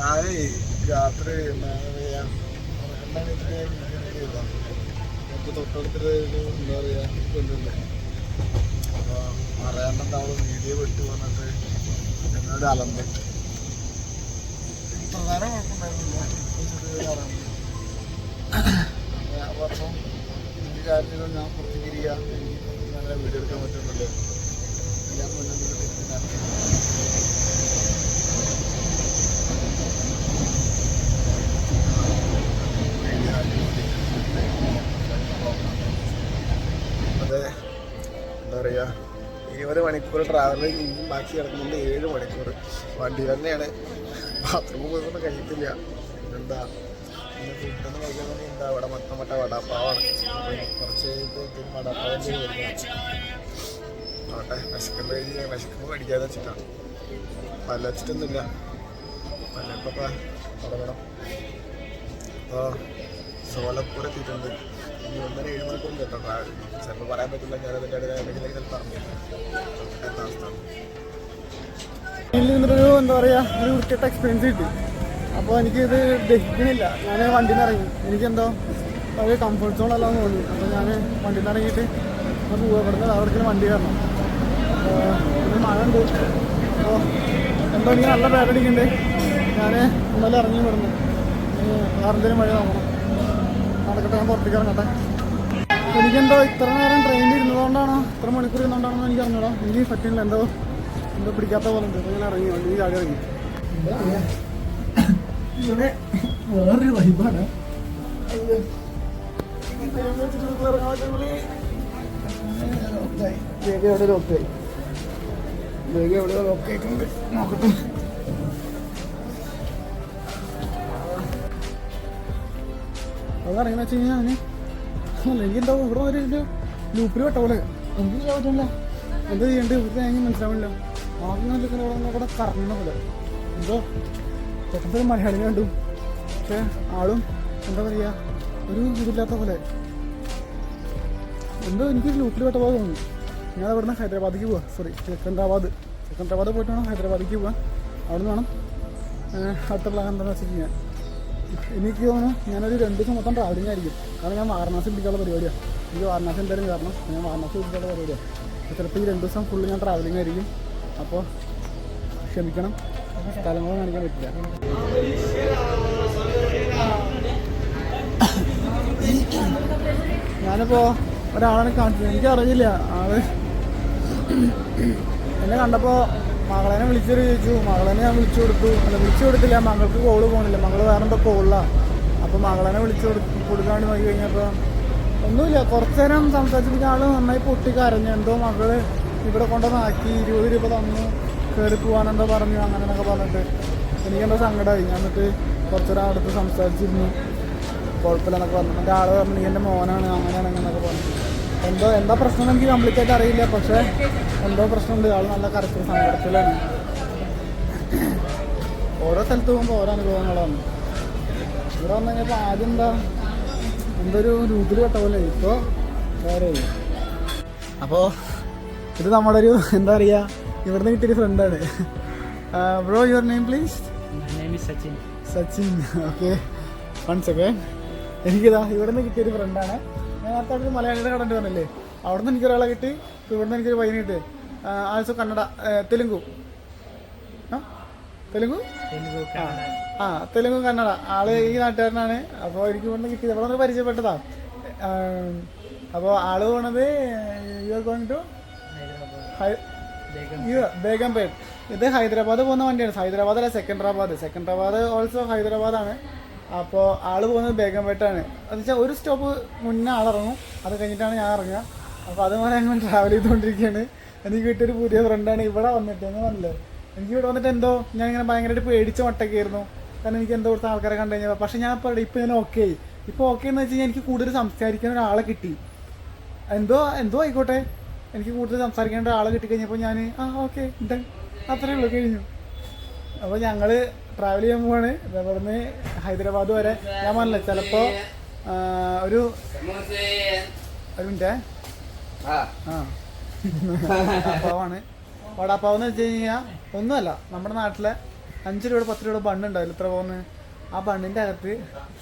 ഞാനേ രാത്രി. എനിക്ക് തൊട്ടടുത്തൊരു എന്താ പറയാ പെണ്ണുണ്ട് അപ്പൊ അറിയാണ്ട് അവൾ വീഡിയോ വിട്ടു വന്നിട്ട് എന്നോട് അലമ്പ്. പ്രധാന കുഴപ്പമുണ്ടായിരുന്നില്ല ചെറിയൊരു അലമ്പ്. ഞാൻ പറഞ്ഞു എനിക്ക് കാര്യത്തിൽ ഞാൻ പുറത്തേക്ക് ഇരിക്കുക എനിക്ക് അങ്ങനെ വീഡിയോ എടുക്കാൻ പറ്റുന്നുണ്ടല്ലോ. ഞാൻ മുന്നിൽ നിന്നിട്ട് ഞാൻ അതെ എന്താ പറയുക ഇരുപത് മണിക്കൂർ ട്രാവൽ ഇനിയും ബാക്കി കിടക്കുന്നുണ്ട് ഏഴ് മണിക്കൂർ. വണ്ടി തന്നെയാണ്. ബാത്റൂമിൽ പോയിക്കൊണ്ട് കഴിയത്തില്ല. എന്താ? പിന്നെ ഫുഡെന്ന് നോക്കിയാൽ എന്താ? ഇവിടെ മൊത്തം മറ്റേ വടാപ്പാവാണ്. കുറച്ച് കഴിഞ്ഞിട്ട് വടാപ്പാവിന്റെ വരുന്നത് ആട്ടെ വിശക്കുമ്പോൾ കഴിഞ്ഞ് വിശക്കുമ്പോൾ മേടിക്കാതെ വെച്ചിട്ടാണ് പല്ല വെച്ചിട്ടൊന്നുമില്ല പല്ലപ്പൊക്കെ തുടങ്ങണം അപ്പോൾ ഇനി ഒന്നര ഏഴ് മണിക്കൂർ ട്രാവൽ ചിലപ്പോൾ പറയാൻ പറ്റില്ല എന്തെങ്കിലും ചിലപ്പോൾ പറഞ്ഞു എന്താ അവസ്ഥ? പറയുക ഒരു വൃത്തിയായിട്ട് എക്സ്പീരിയൻസ് കിട്ടി. അപ്പോൾ എനിക്കിത് ദഹിക്കണില്ല. ഞാൻ വണ്ടിയിൽ നിന്ന് ഇറങ്ങി എനിക്കെന്തോ ഒരു കംഫർട്ട് സോൺ അല്ലാന്ന് തോന്നി. അപ്പോൾ ഞാൻ വണ്ടിയിൽ നിന്ന് ഇറങ്ങിയിട്ട് പോവുക ഇവിടുന്ന് അവിടെ വണ്ടി കയറണം മഴ ഉണ്ട്. അപ്പോൾ എന്തോ എനിക്ക് നല്ല പേരടിക്കുന്നുണ്ട് ഞാൻ ഇന്നലെ ഇറങ്ങി വിടുന്നു വേറെന്തെങ്കിലും മഴ നോക്കണം. നടക്കട്ടെ ഞാൻ പുറത്തേക്ക് ഇറങ്ങട്ടെ. എനിക്കെന്തോ ഇത്ര നേരം ട്രെയിനിൽ ഇരുന്നതുകൊണ്ടാണോ ഇത്ര മണിക്കൂർ ഇരുന്നുകൊണ്ടാണെന്ന് എനിക്ക് അറിഞ്ഞോ എനിക്ക് സെക്കൻഡിൽ എന്തോ എന്തോ പിടിക്കാത്ത പോലെ ഉണ്ട്. ഞാൻ ഇറങ്ങി വണ്ടി ചാടി ഇറങ്ങി. ഇവിടെ വേറൊരു വൈബാണ്. ലോക്കായി ലോക്കായിട്ടുണ്ട് നോക്കട്ടെ. അതറിയുന്ന വെച്ച് കഴിഞ്ഞാൽ അവന് എനിക്ക് എന്താ ഇവിടെ ഒരു ലൂപ്പിൽ പെട്ട പോലെ. ഒന്നും ചെയ്യാൻ പറ്റില്ല എന്താ ചെയ്യണ്ടേ ഇവിടുത്തെ തേങ്ങ മനസ്സിലാവില്ല ആദ്യം ഇവിടെ കൂടെ കറങ്ങുന്ന പോലെ. എന്തോ പെട്ടെന്ന് മലയാളി കണ്ടു. പക്ഷെ ആളും എന്താ പറയുക ഒരു ഇതില്ലാത്ത പോലെ. എന്തോ എനിക്ക് ലൂപ്പിൽ പെട്ട പോലെ തോന്നി ഞാൻ അവിടുന്ന് ഹൈദരാബാദിക്ക് പോവാ. സോറി സെക്കൻഡറാബാദ് സെക്കൻഡറാബാദ് പോയിട്ട് വേണം ഹൈദരാബാദിക്ക് പോവാൻ. അവിടെ നിന്ന് വേണം അടുത്തുള്ള എന്താണെന്ന് വെച്ച് കഴിഞ്ഞാൽ എനിക്ക് തോന്നുന്നു ഞാനൊരു രണ്ട് ദിവസം മൊത്തം ട്രാവലിംഗ് ആയിരിക്കും. കാരണം ഞാൻ വാരണാസി പിടിക്കാനുള്ള പരിപാടിയാണ് എനിക്ക് വാരണാസി എന്തായാലും കാരണം ഞാൻ വാരണാസി പിടിക്കാനുള്ള പരിപാടിയാണ് ചിലപ്പോൾ ഈ രണ്ട് ദിവസം ഫുള്ള് ഞാൻ ട്രാവലിംഗ് ആയിരിക്കും. അപ്പോൾ ക്ഷമിക്കണം. സ്ഥലങ്ങൾ കാണിക്കാൻ പറ്റില്ല. ഞാനിപ്പോൾ ഒരാളെ കാണിച്ചു എനിക്കറിയില്ല. ആൾ എന്നെ കണ്ടപ്പോൾ മകളെന്നെ വിളിച്ചൊരു ചോദിച്ചു. മകളെ ഞാൻ വിളിച്ചു കൊടുത്തു. അല്ല വിളിച്ചു കൊടുത്തില്ല. മകൾക്ക് കോൾ പോകണില്ല മകൾ വേറെ എന്തോ കോളിലാണ് അപ്പോൾ മകളെ വിളിച്ചു കൊടു കൊടുക്കാണ്ട് നോക്കി കഴിഞ്ഞപ്പോൾ ഒന്നുമില്ല. കുറച്ച് നേരം സംസാരിച്ചപ്പോൾ ആൾ നന്നായി പൊട്ടി കരഞ്ഞു. എന്തോ മകൾ ഇവിടെ കൊണ്ടുവന്നാക്കി. ഇരുപത് രൂപ തന്നു. കയറി പോകാനെന്തോ പറഞ്ഞു. അങ്ങനെ എന്നൊക്കെ പറഞ്ഞിട്ട്. എനിക്കെന്തോ സങ്കടമായി ഞാൻ എന്നിട്ട് കുറച്ചേരം അടുത്ത് സംസാരിച്ചിരുന്നു. കുഴപ്പമില്ലെന്നൊക്കെ പറഞ്ഞു. എന്റെ ആൾ പറഞ്ഞു എന്റെ മോനാണ്. അങ്ങനെയാണ് അങ്ങനെയൊക്കെ പറഞ്ഞു. എന്തോ എന്താ പ്രശ്നം എനിക്ക് കംപ്ലീറ്റ് ആയിട്ട് അറിയില്ല. പക്ഷേ എന്തോ പ്രശ്നമുണ്ട്. ആൾ നല്ല കറക്റ്റ് സങ്കടത്തിലാണ് ഓരോ സ്ഥലത്ത് പോകുമ്പോൾ ഓരോ അനുഭവങ്ങളാണ്. ഇവിടെ വന്നു കഴിഞ്ഞപ്പോൾ ആദ്യം എന്താ എന്തൊരു രൂപത്തിൽ പെട്ട പോലെ. ഇപ്പോൾ വേറെ. അപ്പോൾ ഇത് നമ്മുടെ ഒരു എന്താ പറയുക ഇവിടുന്ന് കിട്ടിയൊരു ഫ്രണ്ടാണ് bro your name please Sachin. Sachin. Okay. One second എനിക്കിതാ ഇവിടെ നിന്ന് കിട്ടിയൊരു ഫ്രണ്ടാണ് ഞാൻ നേരത്തെ അവിടെ മലയാളിയുടെ കടണ്ട് പറഞ്ഞില്ലേ അവിടെ നിന്ന് എനിക്കൊരാളെ കിട്ടി. ഇപ്പോൾ ഇവിടെ നിന്ന് എനിക്കൊരു പയ്യനെ കിട്ടി ആൾസോ കന്നഡ തെലുങ്കു. തെലുങ്കു? ആ ആ തെലുങ്കു കന്നഡ. ആൾ ഈ നാട്ടുകാരനാണ്. അപ്പോൾ എനിക്ക് ഇവിടെ നിന്ന് കിട്ടിയത്. ഇവിടെ നിന്ന് പരിചയപ്പെട്ടതാ. അപ്പോൾ ആൾ പോണത് you are going to. Begumpet. ഇത് ഹൈദരാബാദ് പോകുന്ന വണ്ടിയാണ്. ഹൈദരാബാദ് അല്ല സെക്കൻഡറാബാദ് സെക്കൻഡറാബാദ് ഓൾസോ ഹൈദരാബാദാണ്. അപ്പോൾ ആൾ പോകുന്നത് ബേഗംപേട്ടാണ്. എന്ന് വെച്ചാൽ ഒരു സ്റ്റോപ്പ് മുന്നേ ആളിറങ്ങും. അത് കഴിഞ്ഞിട്ടാണ് ഞാൻ ഇറങ്ങുക. അപ്പോൾ അതുപോലെ ഞങ്ങൾ ട്രാവൽ ചെയ്തുകൊണ്ടിരിക്കുകയാണ്. എനിക്ക് കിട്ടിയൊരു പുതിയ ഫ്രണ്ടാണ് ഇവിടെ വന്നിട്ട് എന്ന് പറഞ്ഞില്ലേ? എനിക്ക് ഇവിടെ വന്നിട്ട് എന്തോ ഞാൻ ഇങ്ങനെ ഭയങ്കരമായിട്ട് പേടിച്ച മട്ടക്കായിരുന്നു കാരണം എനിക്ക് എന്തോ കൊടുത്ത ആൾക്കാരെ കണ്ടു കഴിഞ്ഞാൽ പക്ഷെ ഞാൻ ഇപ്പോൾ ഇപ്പൊ ഞാൻ ഓക്കെ ആയി. ഇപ്പോൾ ഓക്കെ എന്ന് വെച്ച് കഴിഞ്ഞാൽ എനിക്ക് കൂടുതൽ സംസാരിക്കാൻ ഒരാളെ കിട്ടി. എന്തോ എന്തോ ആയിക്കോട്ടെ. എനിക്ക് കൂടുതൽ സംസാരിക്കേണ്ട ഒരാളെ കിട്ടിക്കഴിഞ്ഞപ്പോൾ ഞാൻ ആ ഓക്കെ ഡൺ അത്രേ ഉള്ളൂ കഴിഞ്ഞു. അപ്പോൾ ഞങ്ങൾ ട്രാവൽ ചെയ്യാൻ പോവാണ്. ഇവിടുന്ന് ഹൈദരാബാദ് വരെ. ഞാൻ പറഞ്ഞില്ല ചിലപ്പോൾ ഒരു ഒരു മിനിറ്റേ. ആ. വടാപ്പാവാണ് വടാപ്പാവ് എന്ന് വെച്ച് കഴിഞ്ഞാൽ ഒന്നുമല്ല നമ്മുടെ നാട്ടിലെ അഞ്ച് രൂപയുടെ പത്ത് രൂപയുടെ ബണ്ണുണ്ടാവില്ല ഇത്ര പോകുന്നത് ആ ബണ്ണിന്റെ അകത്ത്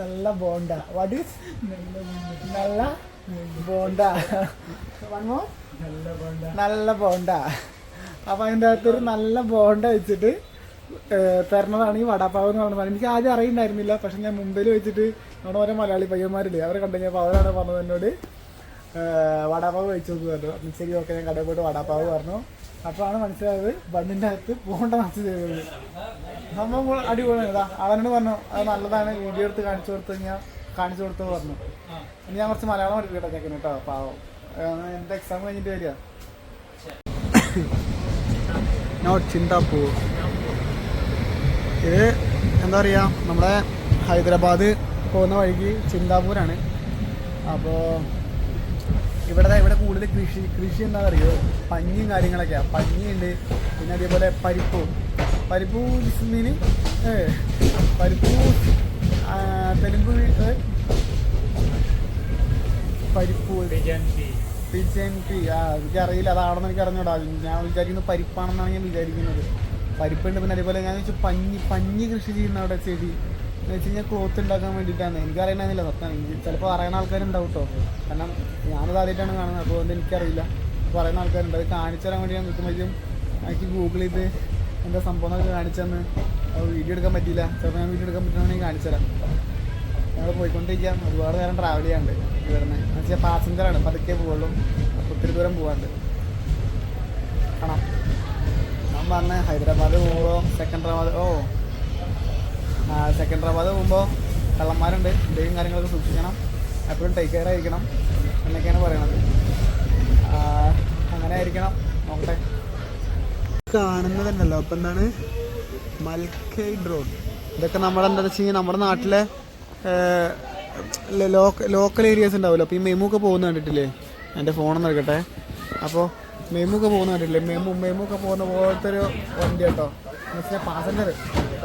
നല്ല ബോണ്ട. വടി ഈസ് നല്ല ബോണ്ട? നല്ല ബോണ്ട. അപ്പൊ അകത്ത് ഒരു നല്ല ബോണ്ട വെച്ചിട്ട് തരണതാണ് ഈ വടാപ്പാവ് എന്ന് പറഞ്ഞത്. എനിക്ക് ആദ്യം അറിയണ്ടായിരുന്നില്ല പക്ഷെ ഞാൻ മുംബൈയിൽ വെച്ചിട്ട് നമ്മുടെ ഓരോ മലയാളി പയ്യന്മാരില്ലേ അവരെ കണ്ടു കഴിഞ്ഞപ്പോൾ അവരാണ് പറഞ്ഞത് എന്നോട്. വടാപ്പാവ് കഴിച്ചു നോക്കി പറഞ്ഞു. അപ്പം ശരി ഓക്കെ ഞാൻ കടയിൽ പോയിട്ട് വടാപ്പാവ് പറഞ്ഞു. അപ്പോഴാണ് മനസ്സിലായത് ബണ്ണിന്റെ അകത്ത് പോകേണ്ട നച്ച് ചെയ്തത് സംഭവം അടിപൊളി ഇതാ അവനോട് പറഞ്ഞു അത് നല്ലതാണ് വീഡിയോ എടുത്ത് കാണിച്ചു കൊടുത്തു കഴിഞ്ഞാൽ കാണിച്ചു കൊടുത്തു പറഞ്ഞു. ഇനി ഞാൻ കുറച്ച് മലയാളം പഠിക്കട്ടെ ചെക്കന് കേട്ടോ പാവം. എന്റെ എക്സാം കഴിഞ്ഞിട്ട് വരിക? നോട്ട് ചിന്താപ്പൂ ഇത് എന്താ പറയുക നമ്മുടെ ഹൈദരാബാദ് പോകുന്ന വഴിക്ക് ചിന്താപൂരാണ്. അപ്പോൾ ഇവിടെ ഇവിടെ കൂടുതൽ കൃഷി കൃഷി എന്താ അറിയോ പഞ്ഞിയും കാര്യങ്ങളൊക്കെയാണ് പഞ്ഞിയുണ്ട് പിന്നെ അതേപോലെ പരിപ്പ്. പരിപ്പ് മീന് പരിപ്പ് തെലുങ്ക്? പരിപ്പ്. പിജൻ പി ആ എനിക്കറിയില്ല. അതാണെന്ന് എനിക്ക് അറിഞ്ഞോടാ ഞാൻ വിചാരിക്കുന്നത് പരിപ്പാണെന്നാണ് ഞാൻ വിചാരിക്കുന്നത്. പരിപ്പുണ്ട് പിന്നെ അതേപോലെ ഞാൻ വെച്ചാൽ പഞ്ഞി പഞ്ഞി കൃഷി ചെയ്യുന്ന അവിടെ ചെടി? വെച്ച് കഴിഞ്ഞാൽ ക്ലോത്ത് ഉണ്ടാക്കാൻ വേണ്ടിയിട്ടാണ്. എനിക്ക് അറിയണമെന്നില്ല സത്യം. എനിക്ക് ചിലപ്പോൾ അറിയുന്ന ആൾക്കാരുണ്ടാവും കേട്ടോ കാരണം ഞാനത് ആദ്യമായിട്ടാണ് കാണുന്നത്. അപ്പോൾ അതുകൊണ്ട് എനിക്കറിയില്ല. പറയുന്ന ആൾക്കാരുണ്ട്. അത് കാണിച്ചു തരാൻ വേണ്ടി ഞാൻ നിൽക്കുമ്പോഴേക്കും എനിക്ക് ഗൂഗിൾ ചെയ്ത് എന്താ സംഭവം എന്നൊക്കെ കാണിച്ചെന്ന് വീഡിയോ എടുക്കാൻ പറ്റിയില്ല. ചിലപ്പോൾ ഞാൻ വീഡിയോ എടുക്കാൻ പറ്റുകയാണെങ്കിൽ കാണിച്ചു തരാം. ഞങ്ങൾ പോയിക്കൊണ്ടിരിക്കാം. ഒരുപാട് നേരം ട്രാവൽ ചെയ്യാണ്ട് ഇവിടുന്ന്. എന്ന് വെച്ചാൽ പാസഞ്ചറാണ് പതുക്കെ പോവുള്ളൂ. അപ്പോൾ ഒത്തിരി ദൂരം പോകാണ്ട് കാണാം. ഞാൻ പറഞ്ഞ ഹൈദരാബാദ് പോകുമ്പോൾ സെക്കൻഡറാബാദ് ഓ സെക്കൻഡറാബാദ് പോകുമ്പോൾ കള്ളന്മാരുണ്ട്. എന്തെങ്കിലും കാര്യങ്ങളൊക്കെ സൂക്ഷിക്കണം. എപ്പോഴും ടേക്ക് കെയർ ആയിരിക്കണം. എന്നൊക്കെയാണ് പറയണത്. അങ്ങനെ ആയിരിക്കണം. നോക്കട്ടെ. കാണുന്നതുണ്ടല്ലോ അപ്പം എന്താണ്? മൽക്കൈ ഡ്രോൺ ഇതൊക്കെ നമ്മുടെ എന്താ വെച്ച് കഴിഞ്ഞാൽ നമ്മുടെ നാട്ടിലെ ലോക്കൽ ഏരിയാസ് ഉണ്ടാവുമല്ലോ. അപ്പോൾ ഈ മെമു ഒക്കെ പോകുന്ന കണ്ടിട്ടില്ലേ? എന്റെ ഫോണൊന്നും എടുക്കട്ടെ. അപ്പോൾ മെമു ഒക്കെ പോകുന്ന കണ്ടിട്ടില്ലേ? മെമു മെമു ഒക്കെ പോകുന്ന പോലത്തെ ഒരു വണ്ടി കേട്ടോ വെച്ചാൽ പാസഞ്ചർ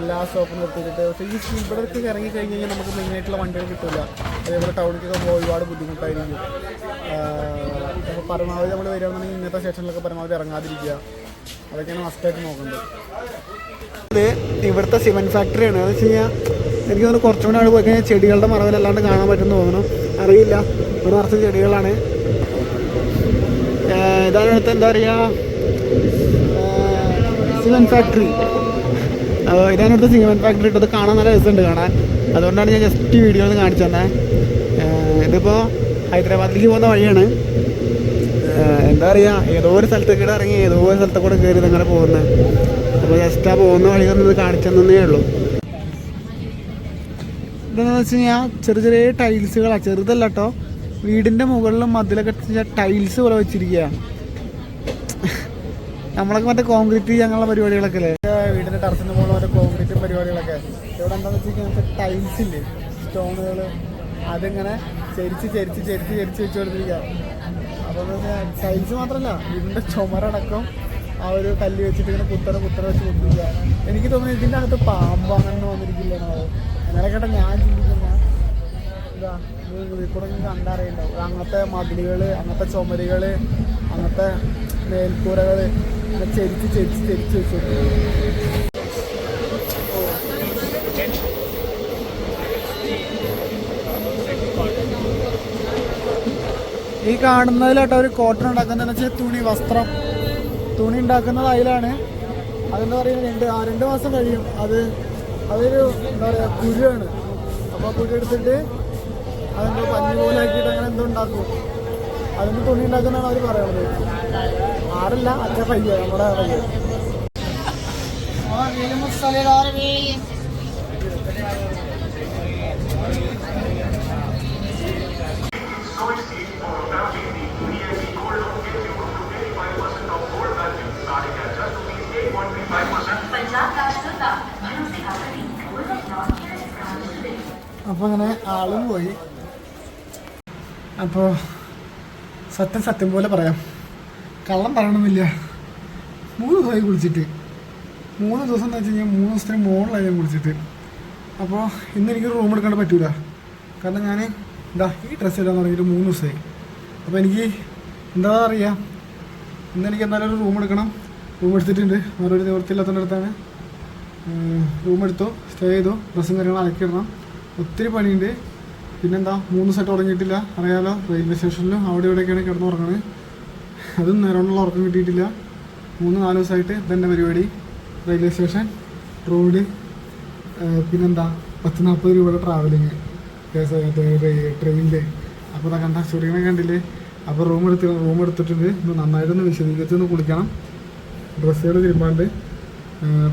എല്ലാ സ്റ്റോപ്പിലും നിർത്തിയിട്ട് പക്ഷേ ഈ ഇവിടേക്ക് ഇറങ്ങി കഴിഞ്ഞ് കഴിഞ്ഞാൽ നമുക്ക് മെയിനായിട്ടുള്ള വണ്ടികൾ കിട്ടില്ല അതേപോലെ ടൗണിലേക്കൊക്കെ പോകുമ്പോൾ ഒരുപാട് ബുദ്ധിമുട്ടായിരിക്കും. അപ്പോൾ പരമാവധി നമ്മൾ വരികയാണെന്നുണ്ടെങ്കിൽ ഇന്നത്തെ സ്റ്റേഷനിലൊക്കെ പരമാവധി ഇറങ്ങാതിരിക്കുക. അതൊക്കെയാണ് മസ്റ്റായിട്ട് നോക്കേണ്ടത്. ഇത് ഇവിടുത്തെ സിമെന്റ് ഫാക്ടറിയാണ് എന്ന് വെച്ച് കഴിഞ്ഞാൽ എനിക്ക് തോന്നുന്നു കുറച്ചും കൂടെ അവിടെ പോയി കഴിഞ്ഞാൽ ചെടികളുടെ മറവിലല്ലാണ്ട് കാണാൻ പറ്റുമെന്ന് തോന്നുന്നു. അറിയില്ല. ഒരു നിറച്ച് ചെടികളാണ്. ഇതാണ് അടുത്ത് എന്താ പറയുക സിമെന്റ് ഫാക്ടറി. ഇതാണ് ഇവിടുത്തെ സിമെന്റ് ഫാക്ടറി ഇട്ടത് കാണാൻ നല്ല രസമുണ്ട് കാണാൻ. അതുകൊണ്ടാണ് ഞാൻ ജസ്റ്റ് വീഡിയോ ഒന്ന് കാണിച്ചു തന്നെ. ഇതിപ്പോൾ ഹൈദരാബാദിലേക്ക് പോകുന്ന വഴിയാണ്. എന്താ പറയുക ഏതോ ഒരു സ്ഥലത്തേക്ക് കൂടെ ഇറങ്ങി ഏതോ ഒരു സ്ഥലത്ത് കൂടെ കയറി നിങ്ങളെ പോകുന്നത് അപ്പോൾ ജസ്റ്റ് ആ പോകുന്ന വഴി ഒന്ന് കാണിച്ചു തന്നേ ഉള്ളൂ. ഇതെന്ന് വെച്ച് കഴിഞ്ഞാൽ ചെറിയ ചെറിയ ടൈൽസുകളാണ് ചെറുതല്ല കേട്ടോ വീടിന്റെ മുകളിലും മതിലൊക്കെ ടൈൽസ് പോലെ വെച്ചിരിക്കുക നമ്മളൊക്കെ മറ്റേ കോൺക്രീറ്റ് അങ്ങനെയുള്ള പരിപാടികളൊക്കെ അല്ലേ? വീടിന്റെ ടർഫിന് മുകളിൽ മറ്റേ കോൺക്രീറ്റ് പരിപാടികളൊക്കെ. ഇവിടെ എന്താണെന്ന് കഴിഞ്ഞാൽ ടൈൽസ് ഇല്ലേ? സ്റ്റോണുകൾ അതിങ്ങനെ ചെരിച്ച് ചെരിച്ച് ചെരിച്ച് ചെരിച്ച് വെച്ച് കൊടുത്തിരിക്കുക അപ്പോൾ ടൈൽസ് മാത്രമല്ല വീടിന്റെ ചുമരടക്കം ആ ഒരു കല്ല് വെച്ചിട്ട് ഇങ്ങനെ കുത്തറ കുത്തറ വെച്ച് കൊടുത്തിരിക്കുക എനിക്ക് തോന്നുന്നു ഇതിന്റെ അകത്ത് പാമ്പ് അങ്ങനെ വന്നിരിക്കില്ലെന്നോ അങ്ങനെ കേട്ട ഞാൻ ചിന്തിക്കുന്ന. ഇതാ കൂടെ നിങ്ങൾക്ക് കണ്ടറിയുണ്ടാവും അങ്ങനത്തെ മതിലുകൾ അങ്ങനത്തെ ചുമരുകൾ അങ്ങനത്തെ മേൽക്കൂരകൾ ചെരിച്ച് ചെരിച്ച് ചെരിച്ച് ഈ കാണുന്നതിലോട്ട് ഒരു കോട്ടൺ ഉണ്ടാക്കുന്നതെന്ന് വെച്ചാൽ തുണി വസ്ത്രം. തുണി ഉണ്ടാക്കുന്നത് അതിലാണ് അതെന്താ പറയുക രണ്ട് ആ രണ്ട് മാസം കഴിയും. അത് അതൊരു എന്താ പറയുക കുരുവാണ്. അപ്പോൾ കുരു എടുത്തിട്ട് അതെന്തോ പഞ്ഞി പോലെ ആക്കിയിട്ട് അങ്ങനെ എന്തോ ഉണ്ടാക്കും. അതിന് തുണി ഉണ്ടാക്കുന്നതാണ് അവർ പറയുന്നത് ആരല്ല അച്ഛ പയ്യ നമ്മുടെ പയ്യ. അങ്ങനെ ആളും പോയി. അപ്പോൾ സത്യം സത്യം പോലെ പറയാം. കള്ളം പറയണമെന്നില്ല മൂന്ന് ദിവസമായി കുളിച്ചിട്ട്. മൂന്ന് ദിവസം എന്ന് വെച്ച് കഴിഞ്ഞാൽ മൂന്ന് ദിവസത്തിന് മുകളിലായി ഞാൻ കുളിച്ചിട്ട്. അപ്പോൾ ഇന്ന് എനിക്ക് റൂം എടുക്കാണ്ട് പറ്റൂല. കാരണം ഞാൻ എന്താ ഈ ഡ്രസ്സ് ഇടാൻ തുടങ്ങിയിട്ട് മൂന്ന് ദിവസമായി. അപ്പോൾ എനിക്ക് എന്താ അറിയാം ഇന്ന് എനിക്ക് എന്തായാലും ഒരു റൂം എടുക്കണം. റൂം എടുത്തിട്ടുണ്ട്. ഓരോ നിവൃത്തിയില്ലാത്തതിന്റെ അടുത്താണ്. റൂം എടുത്തു. സ്റ്റേ ചെയ്തു. ഡ്രസ്സും കാര്യങ്ങളും അലക്കിയിടണം ഒത്തിരി പണിയുണ്ട്. പിന്നെന്താ? മൂന്ന് സെറ്റ് ഉറങ്ങിയിട്ടില്ല. അറിയാലോ? റെയിൽവേ സ്റ്റേഷനിലും അവിടെ ഇവിടെയൊക്കെയാണ് കിടന്ന് ഉറങ്ങണത് അതും നേരമുള്ള ഉറക്കം കിട്ടിയിട്ടില്ല. മൂന്ന് നാല് ദിവസമായിട്ട് ഇതെന്റെ പരിപാടി. റെയിൽവേ സ്റ്റേഷൻ റോഡ് പിന്നെന്താ പത്ത് നാൽപ്പത് രൂപയുടെ ട്രാവലിങ് ട്രെയിനിൽ അപ്പോൾ അതാ കണ്ട സൂര്യനെ കണ്ടില്ലേ? അപ്പോൾ റൂം എടുത്ത് റൂം എടുത്തിട്ടുണ്ട്. ഒന്ന് നന്നായിട്ടൊന്ന് വിശദീകരിച്ചൊന്ന് കുളിക്കണം. ഡ്രസ്സുകൾ തിരുമ്പാണ്ട്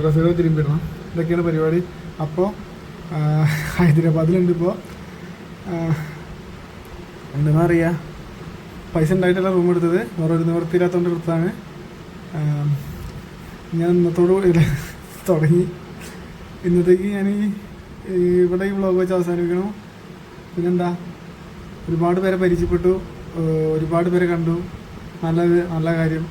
ഡ്രസ്സുകൾ തിരുമ്പിടണം. ഇതൊക്കെയാണ് പരിപാടി. അപ്പോൾ ഹൈദരാബാദിലുണ്ട് ഇപ്പോൾ. എന്താ പറയുക പൈസ ഉണ്ടായിട്ടല്ല റൂം എടുത്തത്. വേറെ ഒരു നിവൃത്തിയില്ലാത്തതുകൊണ്ട് എടുത്തതാണ്. ഞാൻ ഇന്നത്തോടു തുടങ്ങി. ഇന്നത്തേക്ക് ഞാൻ ഇവിടെ ഈ വ്ളോഗ് വെച്ച് അവസാനിപ്പിക്കണം. പിന്നെന്താ? ഒരുപാട് പേരെ പരിചയപ്പെട്ടു. ഒരുപാട് പേരെ കണ്ടു. നല്ലത് നല്ല കാര്യം.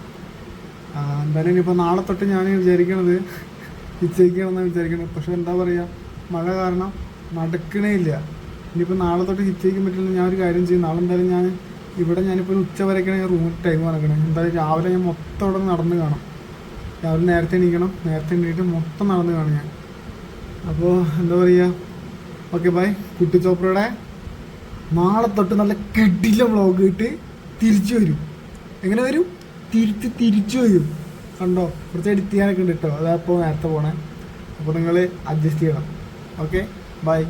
എന്തായാലും ഇനിയിപ്പോൾ നാളെ തൊട്ട് ഞാൻ വിചാരിക്കണത് ഹിച്ചയിക്കണമെന്നാണ് വിചാരിക്കണത്. പക്ഷേ എന്താ പറയുക മഴ കാരണം നടക്കണേ ഇല്ല ഇനിയിപ്പോൾ നാളെ തൊട്ട് ഹിച്ചയിക്കാൻ പറ്റില്ല ഞാൻ ഒരു കാര്യം ചെയ്യും. നാളെ എന്തായാലും ഞാൻ ഇവിടെ ഞാനിപ്പോൾ ഉച്ച വരയ്ക്കാണ് റൂം ടൈം നടക്കണേ. എന്തായാലും രാവിലെ ഞാൻ മൊത്തം ഇവിടെ നടന്ന് കാണാം. രാവിലെ നേരത്തെ എണീക്കണം. നേരത്തെ എണീറ്റ് മൊത്തം നടന്ന് കാണും ഞാൻ. അപ്പോൾ എന്താ പറയുക ഓക്കെ ബൈ കുട്ടി ചോപ്രയുടെ നാളെ തൊട്ട് നല്ല കെട്ടില്ല വ്ളോഗ് ഇട്ട് തിരിച്ചു വരും. എങ്ങനെ വരും? തിരിച്ച് തിരിച്ചു വരും. കണ്ടോ? കുറച്ച് എഡിറ്റ് ചെയ്യാനൊക്കെ ഉണ്ട് കേട്ടോ. അതപ്പോൾ നേരത്തെ പോണേ. അപ്പോൾ നിങ്ങൾ അഡ്ജസ്റ്റ് ചെയ്യണം. Okay bye